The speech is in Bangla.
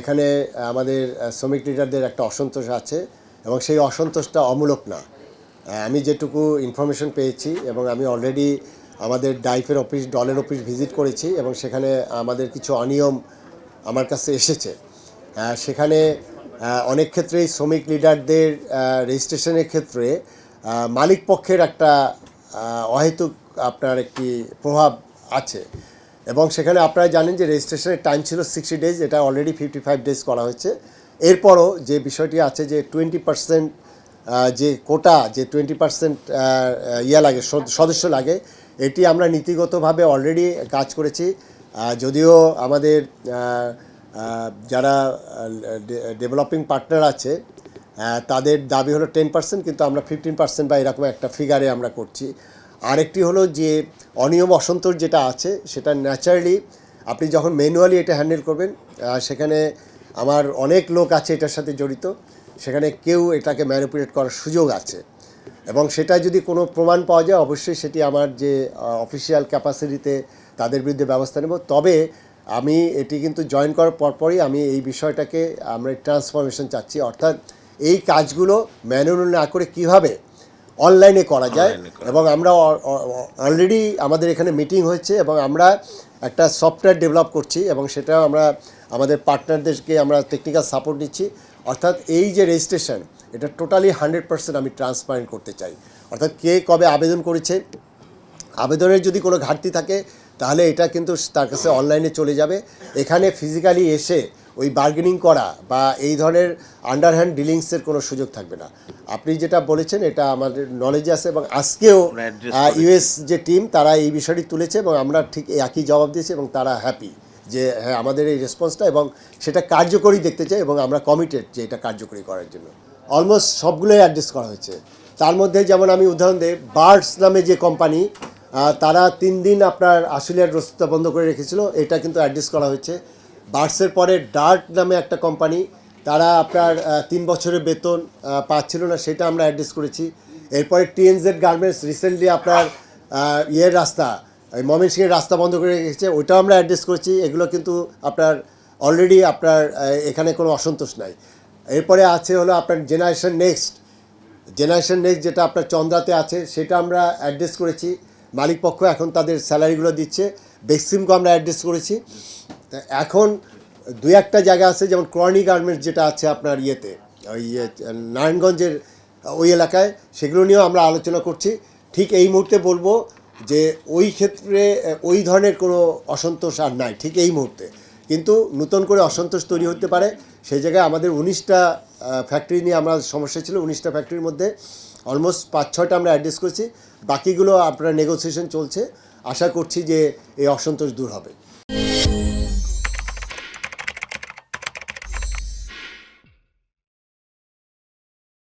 এখানে আমাদের শ্রমিক লিডারদের একটা অসন্তোষ আছে এবং সেই অসন্তোষটা অমূলক না। আমি যেটুকু ইনফরমেশন পেয়েছি এবং আমি অলরেডি আমাদের ডাইফের অফিস ডলের অফিস ভিজিট করেছি এবং সেখানে আমাদের কিছু অনিয়ম আমার কাছে এসেছে। সেখানে অনেক ক্ষেত্রেই শ্রমিক লিডারদের রেজিস্ট্রেশনের ক্ষেত্রে মালিক পক্ষের একটা অহেতুক আপনার একটি প্রভাব আছে। এবং সেখানে আপনারা জানেন যে রেজিস্ট্রেশনের টাইম ছিল সিক্সটি ডেজ এটা অলরেডি ফিফটি ফাইভ ডেজ করা হয়েছে। এরপরও যে বিষয়টি আছে যে টোয়েন্টি পার্সেন্ট যে কোটা, যে টোয়েন্টি পার্সেন্ট ইয়া লাগে, সদ- সদস্য লাগে, এটি আমরা নীতিগতভাবে অলরেডি কাজ করেছি। যদিও আমাদের যারা ডেভেলপিং পার্টনার আছে তাদের দাবি হলো টেন পার্সেন্ট কিন্তু আমরা ফিফটিন পার্সেন্ট বা এরকম একটা ফিগারে আমরা করছি। আরেকটি হলো যে অনিয়ম অসন্তোষ যেটা আছে, সেটা ন্যাচারালি আপনি যখন ম্যানুয়ালি এটা হ্যান্ডেল করবেন সেখানে আমার অনেক লোক আছে এটার সাথে জড়িত, সেখানে কেউ এটাকে ম্যানিপুলেট করার সুযোগ আছে। এবং সেটা যদি কোনো প্রমাণ পাওয়া যায়, অবশ্যই সেটি আমার যে অফিসিয়াল ক্যাপাসিটিতে তাদের বিরুদ্ধে ব্যবস্থা নেব। তবে আমি এটি কিন্তু জয়েন করার পরপরই আমি এই বিষয়টাকে আমরা ট্রান্সফরমেশন চাচ্ছি। অর্থাৎ এই কাজগুলো ম্যানুয়াল না করে কীভাবে অনলাইনে করা যায়। এবং আমরা অলরেডি আমাদের এখানে মিটিং হয়েছে এবং আমরা একটা সফটওয়্যার ডেভেলপ করছি এবং সেটা আমরা আমাদের পার্টনারদেরকে আমরা টেকনিক্যাল সাপোর্ট দিচ্ছি। অর্থাৎ এই যে রেজিস্ট্রেশন এটা টোটালি হান্ড্রেড পার্সেন্ট আমি ট্রান্সপারেন্ট করতে চাই। অর্থাৎ কে কবে আবেদন করেছে আবেদনের যদি কোনো ঘাটতি থাকে তাহলে এটা কিন্তু তার কাছে অনলাইনে চলে যাবে। এখানে ফিজিক্যালি এসে ওই বার্গেনিং করা বা এই ধরনের আন্ডারহ্যান্ড ডিলিংসের কোনো সুযোগ থাকবে না। আপনি যেটা বলেছেন এটা আমাদের নলেজে আছে এবং আজকেও। ইউএস যে টিম তারা এই বিষয়টি তুলেছে এবং আমরা ঠিক একই জবাব দিয়েছি এবং তারা হ্যাপি যে হ্যাঁ আমাদের এই রেসপন্সটা এবং সেটা কার্যকরী দেখতে চাই এবং আমরা কমিটেড যে এটা কার্যকরী করার জন্য। অলমোস্ট সবগুলোই অ্যাড্রেস করা হয়েছে। তার মধ্যে যেমন আমি উদাহরণ দিই বার্ডস নামে যে কোম্পানি তারা তিন দিন আপনার আশুলিয়ার রসিদটা বন্ধ করে রেখেছিল এটা কিন্তু অ্যাড্রেস করা হয়েছে। বার্ডসের পরে ডার্ট নামে একটা কোম্পানি, তারা আপনার তিন বছরের বেতন পাচ্ছিল না, সেটা আমরা অ্যাড্রেস করেছি। এরপরে টিএনজেড গার্মেন্টস রিসেন্টলি আপনার ইয়ের রাস্তা ময়মনসিংহের রাস্তা বন্ধ করে রেখেছে, ওইটাও আমরা অ্যাড্রেস করেছি। এগুলো কিন্তু আপনার অলরেডি আপনার এখানে কোনো অসন্তোষ নাই। এরপরে আছে হলো আপনার জেনারেশন নেক্সট জেনারেশন নেক্সট যেটা আপনার চন্দ্রাতে আছে, সেটা আমরা অ্যাড্রেস করেছি। মালিকপক্ষ এখন তাদের স্যালারিগুলো দিচ্ছে। বেক্সিমকে আমরা অ্যাড্রেস করেছি। তা এখন দু একটা জায়গা আছে যেমন ক্রনি গার্মেন্টস যেটা আছে আপনার ইয়েতে ওই ইয়ে, নারায়ণগঞ্জের ওই এলাকায় সেগুলো নিয়েও আমরা আলোচনা করছি। ঠিক এই মুহূর্তে বলব যে ওই ক্ষেত্রে ওই ধরনের কোনো অসন্তোষ আর নাই ঠিক এই মুহূর্তে। কিন্তু নতুন করে অসন্তোষ তৈরি হতে পারে সেই জায়গায় আমাদের উনিশটা ফ্যাক্টরি নিয়ে আমরা সমস্যা ছিল উনিশটা ফ্যাক্টরির মধ্যে অলমোস্ট পাঁচ ছয়টা আমরা অ্যাড্রেস করেছি। বাকিগুলো আপনার নেগোসিয়েশন চলছে। আশা করছি যে এই অসন্তোষ দূর হবে।